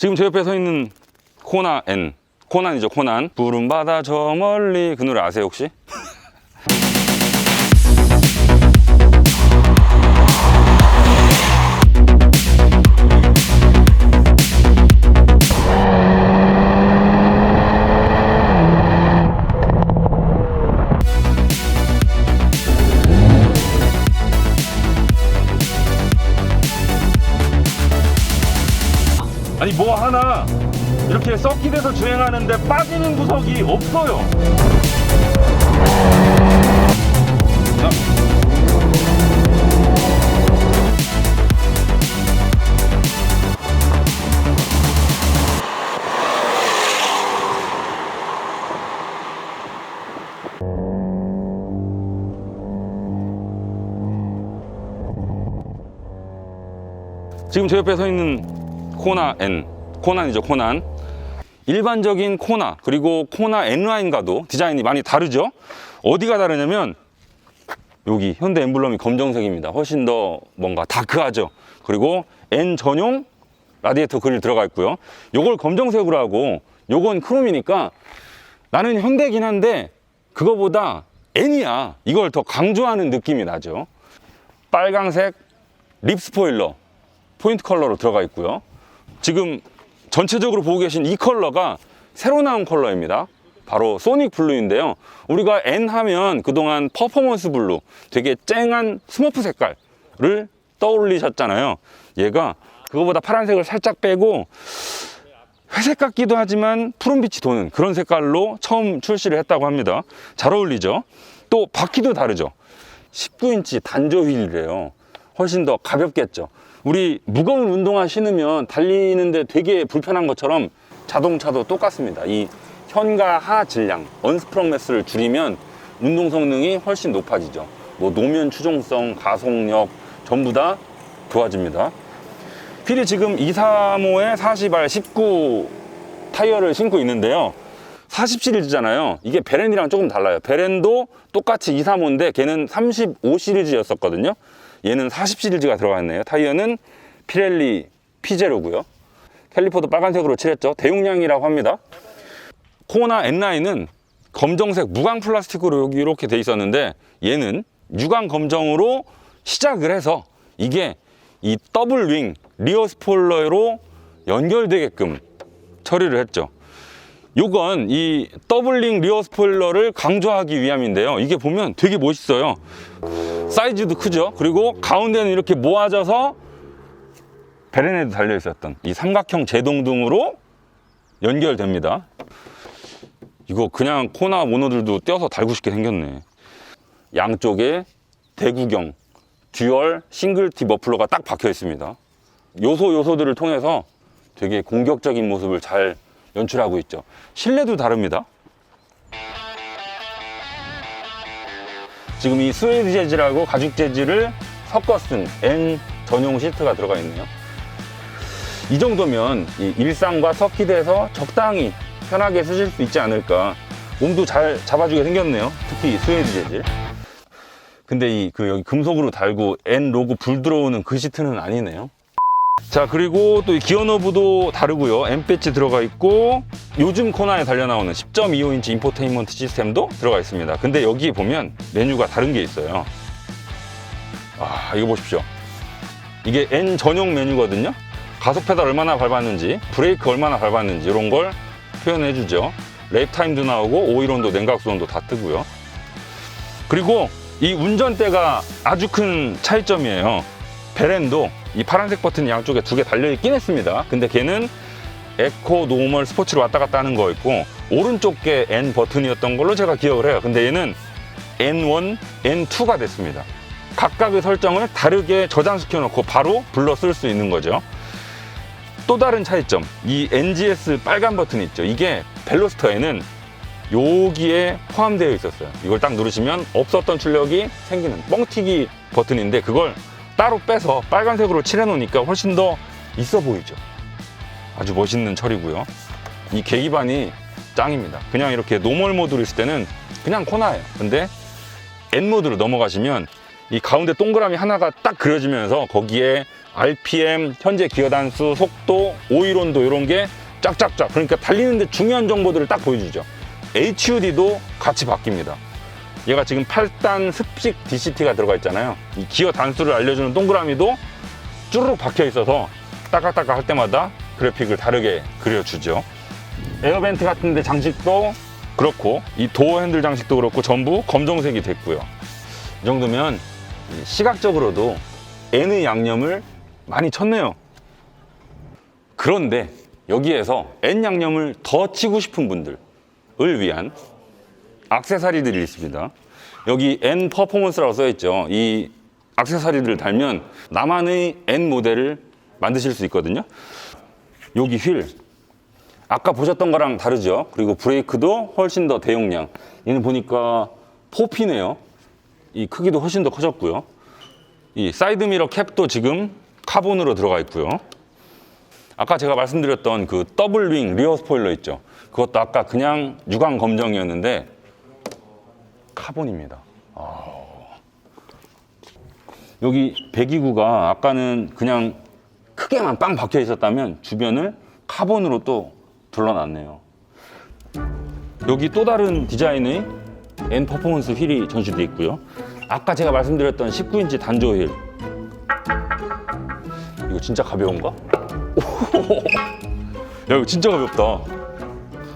지금 제 옆에 서 있는 코나 N. 코난이죠, 코난. 푸른 바다 저 멀리 그 노래 아세요, 혹시? 아니 뭐 하나 이렇게 서킷에서 주행하는데 빠지는 구석이 없어요. 자. 지금 제 옆에 서 있는 코나 N, 코난이죠, 코난. 일반적인 코나 그리고 코나 N라인과도 디자인이 많이 다르죠. 어디가 다르냐면 여기 현대 엠블럼이 검정색입니다. 훨씬 더 뭔가 다크하죠. 그리고 N 전용 라디에이터 그릴 들어가 있고요. 요걸 검정색으로 하고 요건 크롬이니까 나는 현대긴 한데 그거보다 N이야. 이걸 더 강조하는 느낌이 나죠. 빨강색 립 스포일러 포인트 컬러로 들어가 있고요. 지금 전체적으로 보고 계신 이 컬러가 새로 나온 컬러입니다. 바로 소닉 블루인데요. 우리가 N 하면 그동안 퍼포먼스 블루, 되게 쨍한 스머프 색깔을 떠올리셨잖아요. 얘가 그거보다 파란색을 살짝 빼고 회색 같기도 하지만 푸른빛이 도는 그런 색깔로 처음 출시를 했다고 합니다. 잘 어울리죠? 또 바퀴도 다르죠? 19인치 단조 휠이래요. 훨씬 더 가볍겠죠. 우리 무거운 운동화 신으면 달리는데 되게 불편한 것처럼 자동차도 똑같습니다. 이 현과 하 질량, 언스프렁 매스를 줄이면 운동 성능이 훨씬 높아지죠. 뭐 노면 추종성, 가속력 전부 다 좋아집니다. 필이 지금 235에 40R 19 타이어를 신고 있는데요. 40 시리즈잖아요. 이게 베렌이랑 조금 달라요. 베렌도 똑같이 235인데 걔는 35 시리즈였었거든요. 얘는 40 시리즈가 들어가 있네요. 타이어는 피렐리 P0고요. 캘리퍼도 빨간색으로 칠했죠. 대용량이라고 합니다. 코나 N9은 검정색 무광 플라스틱으로 이렇게 돼 있었는데 얘는 유광 검정으로 시작을 해서 이게 이 더블 윙 리어 스포일러로 연결되게끔 처리를 했죠. 요건 이 더블링 리어 스포일러를 강조하기 위함인데요. 이게 보면 되게 멋있어요. 사이즈도 크죠. 그리고 가운데는 이렇게 모아져서 베렌에도 달려 있었던 이 삼각형 제동등으로 연결됩니다. 이거 그냥 코나 모노들도 떼어서 달고 싶게 생겼네. 양쪽에 대구경 듀얼 싱글티 머플러가 딱 박혀 있습니다. 요소 요소들을 통해서 되게 공격적인 모습을 잘 연출하고 있죠. 실내도 다릅니다. 지금 이 스웨이드 재질하고 가죽 재질을 섞어 쓴 N 전용 시트가 들어가 있네요. 이 정도면 이 일상과 서킷에서 적당히 편하게 쓰실 수 있지 않을까. 몸도 잘 잡아주게 생겼네요. 특히 스웨이드 재질. 근데 이 그 여기 금속으로 달고 N 로고 불 들어오는 그 시트는 아니네요. 자 그리고 또 이 기어 노브도 다르고요. M 배지 들어가 있고 요즘 코나에 달려 나오는 10.25인치 인포테인먼트 시스템도 들어가 있습니다. 근데 여기 보면 메뉴가 다른 게 있어요. 아 이거 보십시오. 이게 N 전용 메뉴거든요. 가속 페달 얼마나 밟았는지 브레이크 얼마나 밟았는지 이런 걸 표현해 주죠. 랩 타임도 나오고 오일온도 냉각수 온도 다 뜨고요. 그리고 이 운전대가 아주 큰 차이점이에요. 베렌도 이 파란색 버튼이 양쪽에 두 개 달려 있긴 했습니다. 근데 걔는 에코, 노멀, 스포츠로 왔다 갔다 하는 거였고 오른쪽 게 N 버튼이었던 걸로 제가 기억을 해요. 근데 얘는 N1, N2가 됐습니다. 각각의 설정을 다르게 저장시켜 놓고 바로 불러 쓸 수 있는 거죠. 또 다른 차이점, 이 NGS 빨간 버튼 있죠. 이게 벨로스터에는 여기에 포함되어 있었어요. 이걸 딱 누르시면 없었던 출력이 생기는 뻥튀기 버튼인데 그걸 따로 빼서 빨간색으로 칠해 놓으니까 훨씬 더 있어 보이죠. 아주 멋있는 처리고요. 이 계기반이 짱입니다. 그냥 이렇게 노멀 모드로 있을 때는 그냥 코나예요. 근데 N 모드로 넘어가시면 이 가운데 동그라미 하나가 딱 그려지면서 거기에 RPM, 현재 기어 단수, 속도, 오일 온도 이런 게 쫙쫙쫙 그러니까 달리는데 중요한 정보들을 딱 보여주죠. HUD도 같이 바뀝니다. 얘가 지금 8단 습식 DCT가 들어가 있잖아요. 이 기어 단수를 알려주는 동그라미도 쭈르륵 박혀 있어서 따깍따깍 할 때마다 그래픽을 다르게 그려주죠. 에어벤트 같은데 장식도 그렇고 이 도어 핸들 장식도 그렇고 전부 검정색이 됐고요. 이 정도면 시각적으로도 N의 양념을 많이 쳤네요. 그런데 여기에서 N 양념을 더 치고 싶은 분들을 위한 악세사리들이 있습니다. 여기 N 퍼포먼스라고 써있죠. 이 악세사리들을 달면 나만의 N 모델을 만드실 수 있거든요. 여기 휠. 아까 보셨던 거랑 다르죠. 그리고 브레이크도 훨씬 더 대용량. 얘는 보니까 4피네요. 이 크기도 훨씬 더 커졌고요. 이 사이드 미러 캡도 지금 카본으로 들어가 있고요. 아까 제가 말씀드렸던 그 더블 윙 리어 스포일러 있죠. 그것도 아까 그냥 유광 검정이었는데 카본입니다. 아. 여기 배기구가 아까는 그냥 크게만 빵 박혀 있었다면 주변을 카본으로 또 둘러놨네요. 여기 또 다른 디자인의 N 퍼포먼스 휠이 전시되어 있고요. 아까 제가 말씀드렸던 19인치 단조 휠. 이거 진짜 가벼운가? 야 이거 진짜 가볍다.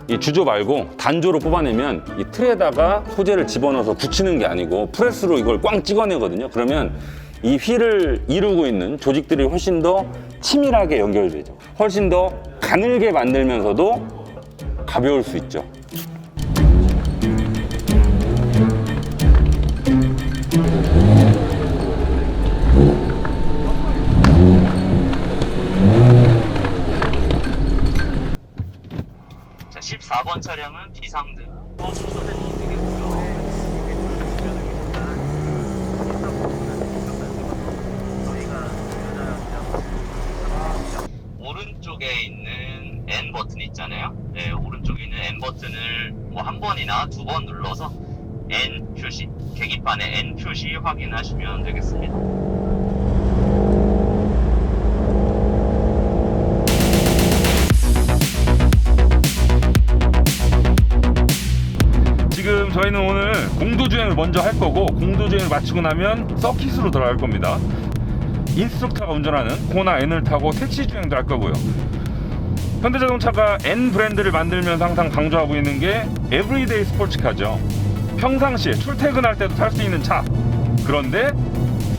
이 주조 말고 단조로 뽑아내면 이 틀에다가 소재를 집어넣어서 굳히는 게 아니고 프레스로 이걸 꽝 찍어내거든요. 그러면 이 휠을 이루고 있는 조직들이 훨씬 더 치밀하게 연결되죠. 훨씬 더 가늘게 만들면서도 가벼울 수 있죠. 계기판에 N 표시 확인하시면 되겠습니다. 지금 저희는 오늘 공도주행을 먼저 할 거고 공도주행을 마치고 나면 서킷으로 들어갈 겁니다. 인스트럭터가 운전하는 코나 N을 타고 택시 주행도 할 거고요. 현대자동차가 N 브랜드를 만들면서 항상 강조하고 있는 게 에브리데이 스포츠카죠. 평상시에 출퇴근할 때도 탈 수 있는 차. 그런데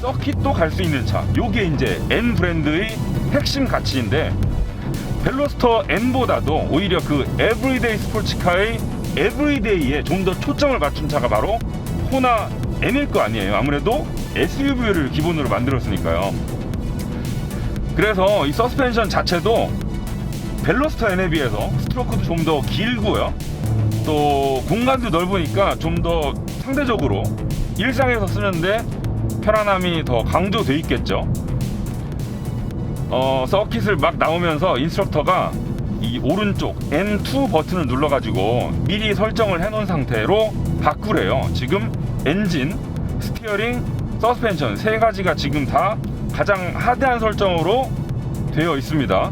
서킷도 갈 수 있는 차. 요게 이제 N 브랜드의 핵심 가치인데 벨로스터 N보다도 오히려 그 에브리데이 스포츠카의 에브리데이에 좀 더 초점을 맞춘 차가 바로 호나 N일 거 아니에요. 아무래도 SUV를 기본으로 만들었으니까요. 그래서 이 서스펜션 자체도 벨로스터 N에 비해서 스트로크도 좀 더 길고요. 또 공간도 넓으니까 좀 더 상대적으로 일상에서 쓰는데 편안함이 더 강조돼 있겠죠. 어, 서킷을 막 나오면서 인스트럭터가 이 오른쪽 N2 버튼을 눌러가지고 미리 설정을 해놓은 상태로 바꾸래요. 지금 엔진, 스티어링, 서스펜션 세 가지가 지금 다 가장 하드한 설정으로 되어 있습니다.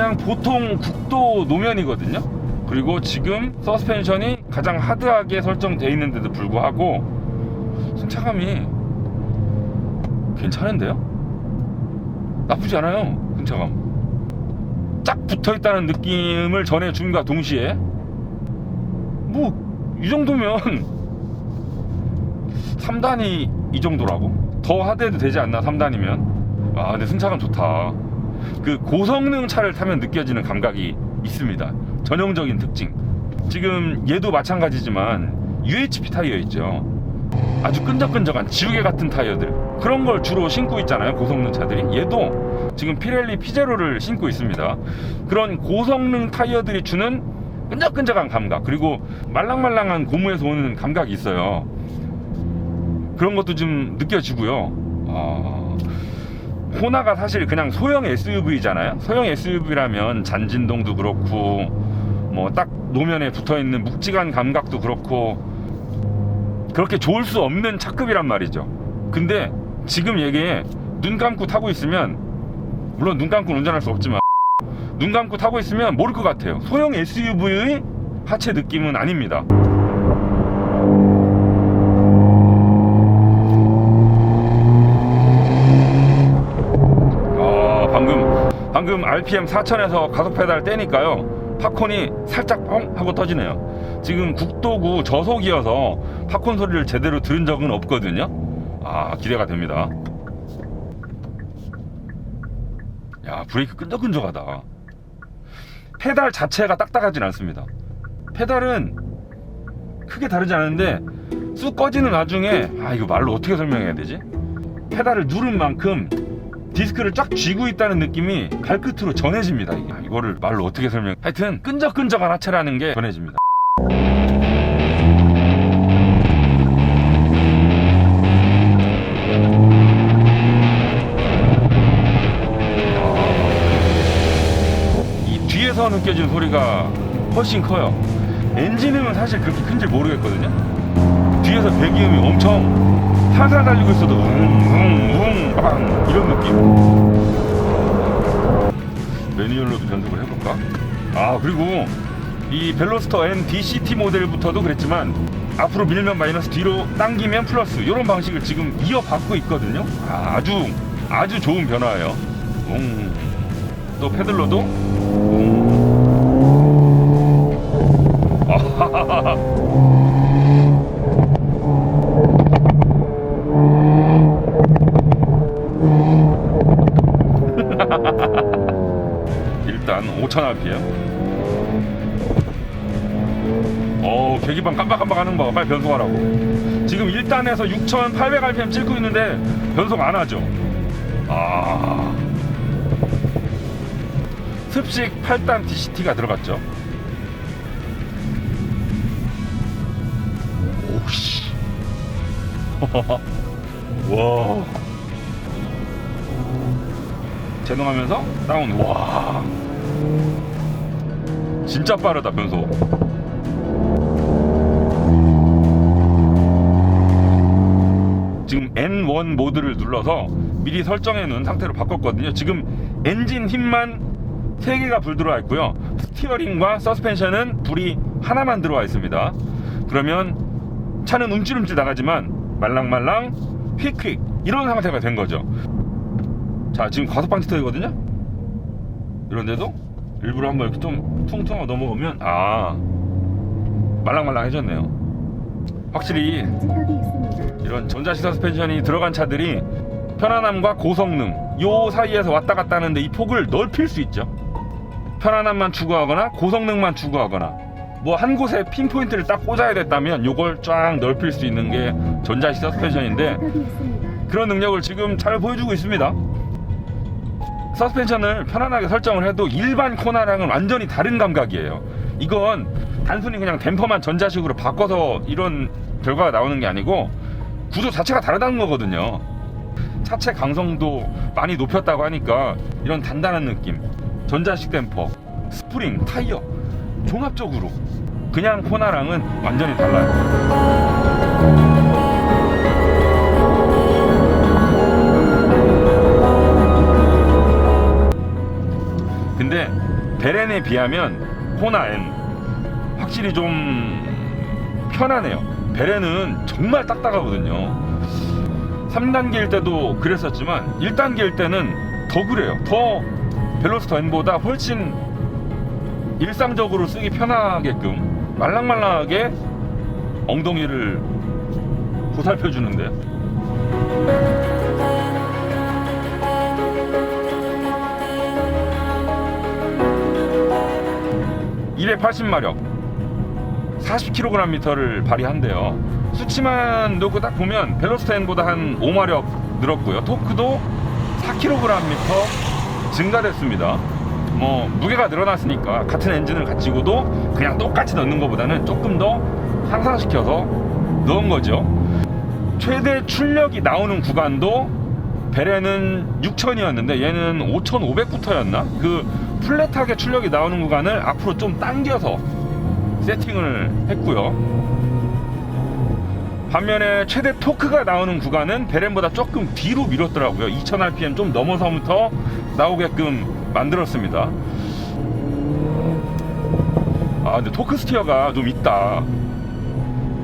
그냥 보통 국도 노면이거든요. 그리고 지금 서스펜션이 가장 하드하게 설정되어 있는데도 불구하고 승차감이 괜찮은데요? 나쁘지 않아요. 승차감. 쫙 붙어 있다는 느낌을 전해줌과 동시에 뭐 이 정도면 3단이 이 정도라고? 더 하드해도 되지 않나 3단이면 아 근데 승차감 좋다 그 고성능 차를 타면 느껴지는 감각이 있습니다. 전형적인 특징. 지금 얘도 마찬가지지만 UHP 타이어 있죠. 아주 끈적끈적한 지우개 같은 타이어들. 그런 걸 주로 신고 있잖아요 고성능 차들이. 얘도 지금 피렐리 피제로를 신고 있습니다. 그런 고성능 타이어들이 주는 끈적끈적한 감각 그리고 말랑말랑한 고무에서 오는 감각이 있어요. 그런 것도 좀 느껴지고요. 아, 호나가 사실 그냥 소형 SUV잖아요 소형 SUV라면 잔진동도 그렇고 뭐뭐딱 노면에 붙어 있는 묵직한 감각도 그렇고 그렇게 좋을 수 없는 차급이란 말이죠. 근데 지금 얘기에 눈 감고 타고 있으면 물론 눈 감고 운전할 수 없지만 눈 감고 타고 있으면 모를 것 같아요. 소형 SUV의 하체 느낌은 아닙니다. 아, 방금 RPM 4000에서 가속 페달 떼니까요. 팝콘이 살짝 뻥 하고 터지네요. 지금 국도구 저속이어서 팝콘 소리를 제대로 들은 적은 없거든요. 아, 기대가 됩니다. 야, 브레이크 끈적끈적하다. 페달 자체가 딱딱하진 않습니다. 페달은 크게 다르지 않은데 쑥 꺼지는 와중에 아 이거 말로 어떻게 설명해야 되지? 페달을 누른 만큼 디스크를 쫙 쥐고 있다는 느낌이 발끝으로 전해집니다. 이게. 아, 이거를 말로 어떻게 설명? 하여튼 끈적끈적한 하체라는 게 전해집니다. 이 뒤에서 느껴지는 소리가 훨씬 커요. 엔진음은 사실 그렇게 큰지 모르겠거든요. 뒤에서 배기음이 엄청 살살 달리고 있어도 웅웅웅 빵 이런 느낌. 매뉴얼로도 변속을 해볼까? 아 그리고 이 벨로스터 N DCT 모델부터도 그랬지만 앞으로 밀면 마이너스 뒤로 당기면 플러스 이런 방식을 지금 이어받고 있거든요. 아, 아주 아주 좋은 변화예요. 웅. 또 페들로도 웅. 하는 거 빨리 변속하라고. 지금 1단에서 6800rpm 찍고 있는데 변속 안 하죠. 아. 습식 8단 DCT가 들어갔죠. 오씨. 와. 제동하면서 다운. 와. 진짜 빠르다 변속 N1 모드를 눌러서 미리 설정해 놓은 상태로 바꿨거든요. 지금 엔진 힘만 3개가 불 들어와 있고요. 스티어링과 서스펜션은 불이 하나만 들어와 있습니다. 그러면 차는 움찔움찔 나가지만 말랑말랑 휙휙 이런 상태가 된 거죠. 자 지금 과속 방지 터이거든요. 이런데도 일부러 한번 이렇게 좀 퉁퉁하고 넘어오면 아 말랑말랑해졌네요 확실히. 이런 전자식 서스펜션이 들어간 차들이 편안함과 고성능 요 사이에서 왔다 갔다 하는데 이 폭을 넓힐 수 있죠 편안함만 추구하거나 고성능만 추구하거나 뭐 한 곳에 핀포인트를 딱 꽂아야 됐다면 요걸 쫙 넓힐 수 있는 게 전자식 서스펜션인데. 그런 능력을 지금 잘 보여주고 있습니다. 서스펜션을 편안하게 설정을 해도 일반 코나랑은 완전히 다른 감각이에요. 이건 단순히 그냥 댐퍼만 전자식으로 바꿔서 이런 결과가 나오는 게 아니고 구조 자체가 다르다는 거거든요. 차체 강성도 많이 높였다고 하니까 이런 단단한 느낌, 전자식 댐퍼, 스프링, 타이어 종합적으로 그냥 코나랑은 완전히 달라요. 근데 베렌에 비하면 코나 N 확실히 좀 편하네요. 베렌은 정말 딱딱하거든요. 3단계일 때도 그랬었지만 1단계일 때는 더 그래요. 더 벨로스터 N보다 훨씬 일상적으로 쓰기 편하게끔 말랑말랑하게 엉덩이를 보살펴 주는데 280마력. 40kgm를 발휘한대요. 수치만 놓고 딱 보면 벨로스터 N보다 한 5마력 늘었고요. 토크도 4kgm 증가됐습니다. 뭐 무게가 늘어났으니까 같은 엔진을 가지고도 그냥 똑같이 넣는 것보다는 조금 더 향상시켜서 넣은 거죠. 최대 출력이 나오는 구간도 베레는 6000이었는데 얘는 5500부터였나? 그 플랫하게 출력이 나오는 구간을 앞으로 좀 당겨서 세팅을 했고요. 반면에 최대 토크가 나오는 구간은 베렌보다 조금 뒤로 밀었더라고요. 2000rpm 좀 넘어서부터 나오게끔 만들었습니다. 아 근데 토크 스티어가 좀 있다.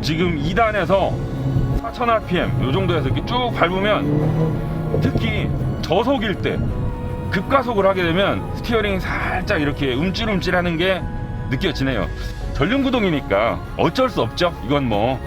지금 2단에서 4000rpm 요 정도에서 이렇게 쭉 밟으면 특히 저속일 때 급가속을 하게 되면 스티어링이 살짝 이렇게 움찔움찔하는 게 느껴지네요. 전륜구동이니까 어쩔 수 없죠. 이건 뭐.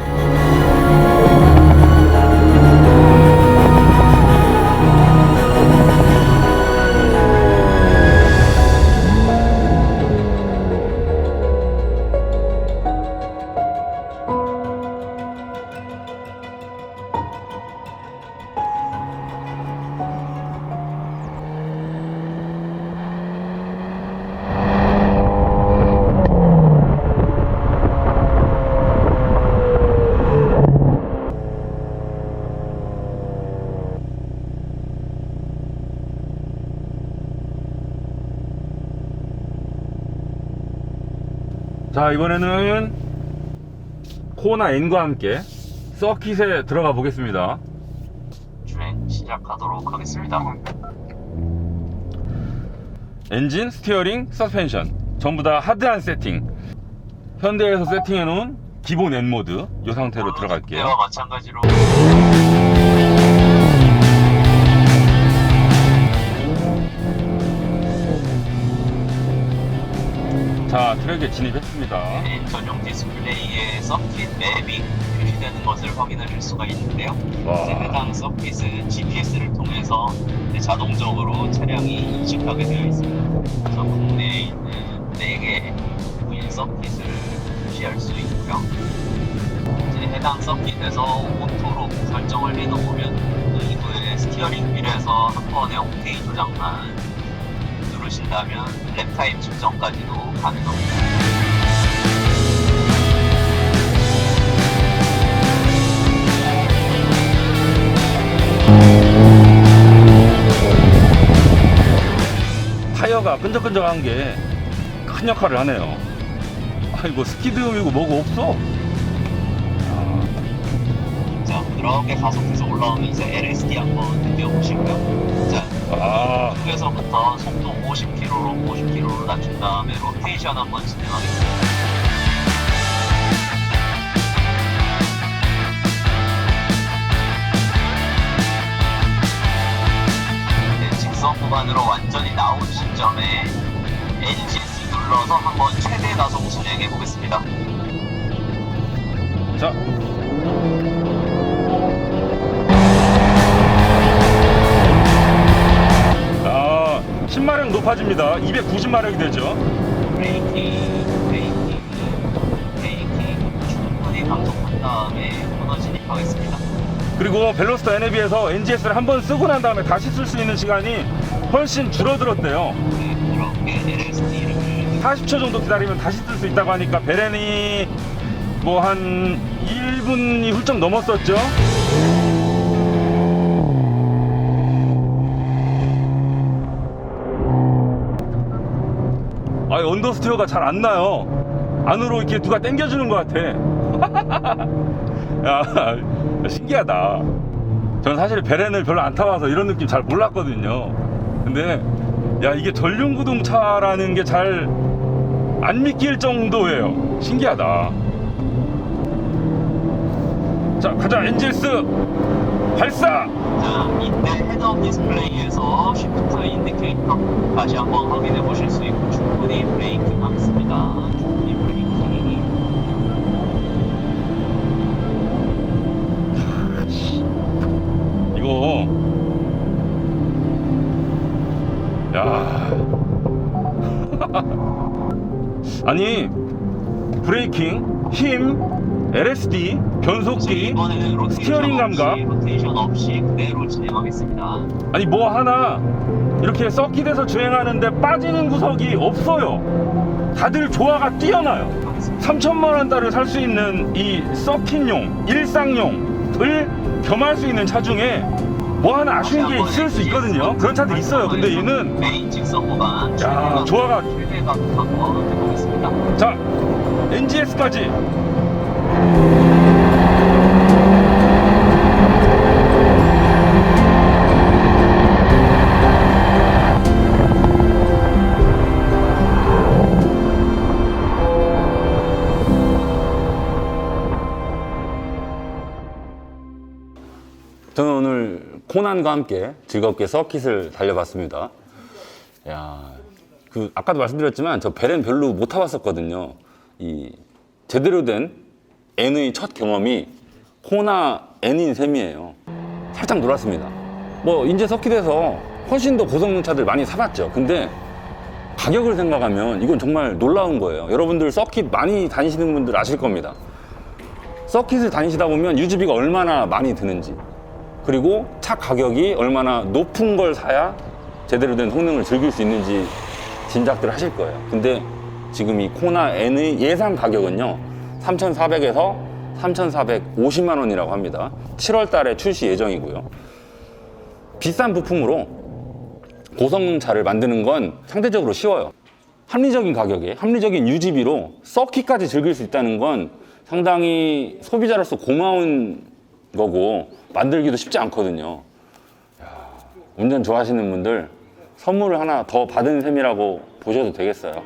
자 이번에는 코나 N과 함께 서킷에 들어가 보겠습니다. 주행 시작하도록 하겠습니다. 엔진, 스티어링, 서스펜션 전부 다 하드한 세팅. 현대에서 세팅해 놓은 기본 N 모드 이 상태로 들어갈게요. 때와 마찬가지로 자 트랙에 진입했습니다. 네, 전용 디스플레이에 서킷 맵이 표시되는 것을 확인하실 수가 있는데요. 와, 해당 서킷은 GPS를 통해서 이제 자동적으로 차량이 인식하게 되어 있습니다. 그래서 국내에 있는 4개 무인 서킷을 표시할 수 있고요. 이제 해당 서킷에서 오토로 설정을 해놓으면 그 이후에 스티어링 휠에서 한 번에 옥테인 조작만 누르신다면 랩 타임 측정까지도 가능합니다. 타이어가 끈적끈적한 게 큰 역할을 하네요. 아이고 스키드움이고 뭐고 없어. 자, 그렇게 가속해서 올라오면서 LSD 한번 느껴보시고요. 자, 아, 쪽에서부터 속도 50km로 50km로 낮춘 다음에 로테이션 한번 진행하겠습니다. 네, 직선 구간으로 완전히 나온 시점에 NGS 눌러서 한번 최대 가속 진행해 보겠습니다. 자. 10마력 높아집니다. 290마력이 되죠. 그리고 벨로스터 NAB에서 NGS를 한 번 쓰고 난 다음에 다시 쓸 수 있는 시간이 훨씬 줄어들었대요. 네, 그렇게 LSD를 40초 정도 기다리면 다시 쓸 수 있다고 하니까 베렌이 뭐 한 1분이 훌쩍 넘었었죠. 아니 언더스티어가 잘 안 나요. 안으로 이렇게 누가 당겨주는 것 같아. 야 신기하다. 전 사실 베렌을 별로 안 타봐서 이런 느낌 잘 몰랐거든요. 근데 야 이게 전륜구동차라는 게 잘 안 믿길 정도예요. 신기하다. 자 가자 엔젤스 발사. 자, 이때 헤드업 디스플레이에서 쉬프트 인디케이터 다시 한번 확인해 보실 수 있고 충분히 브레이킹 하겠습니다. 충분히 브레이킹. 이거 야 아니 브레이킹 힘 LSD 변속기 스티어링 감각. 로테이션 없이 그대로 진행하겠습니다. 아니 뭐 하나 이렇게 서킷에서 주행하는데 빠지는 구석이 없어요 다들 조화가 뛰어나요 3천만 원짜리 살수 있는 이 서킷용 일상용을 겸할 수 있는 차 중에 뭐 하나 아쉬운 게 있을 수 있거든요 그런 차들 있어요 근데 얘는 야, 조화가-. 자 NGS까지. 코난과 함께 즐겁게 서킷을 달려봤습니다. 야, 그 아까도 말씀드렸지만 저 벨은 별로 못 타봤었거든요. 이 제대로 된 N의 첫 경험이 코나 N인 셈이에요. 살짝 놀랐습니다. 뭐 인제 서킷에서 훨씬 더 고성능 차들 많이 사봤죠. 근데 가격을 생각하면 이건 정말 놀라운 거예요. 여러분들 서킷 많이 다니시는 분들 아실 겁니다. 서킷을 다니시다 보면 유지비가 얼마나 많이 드는지 그리고 차 가격이 얼마나 높은 걸 사야 제대로 된 성능을 즐길 수 있는지 짐작들 하실 거예요. 근데 지금 이 코나 N의 예상 가격은요, 3,400에서 3,450만 원이라고 합니다. 7월 달에 출시 예정이고요. 비싼 부품으로 고성능 차를 만드는 건 상대적으로 쉬워요. 합리적인 가격에 합리적인 유지비로 서킷까지 즐길 수 있다는 건 상당히 소비자로서 고마운 거고 만들기도 쉽지 않거든요. 야, 운전 좋아하시는 분들 선물을 하나 더 받은 셈이라고 보셔도 되겠어요.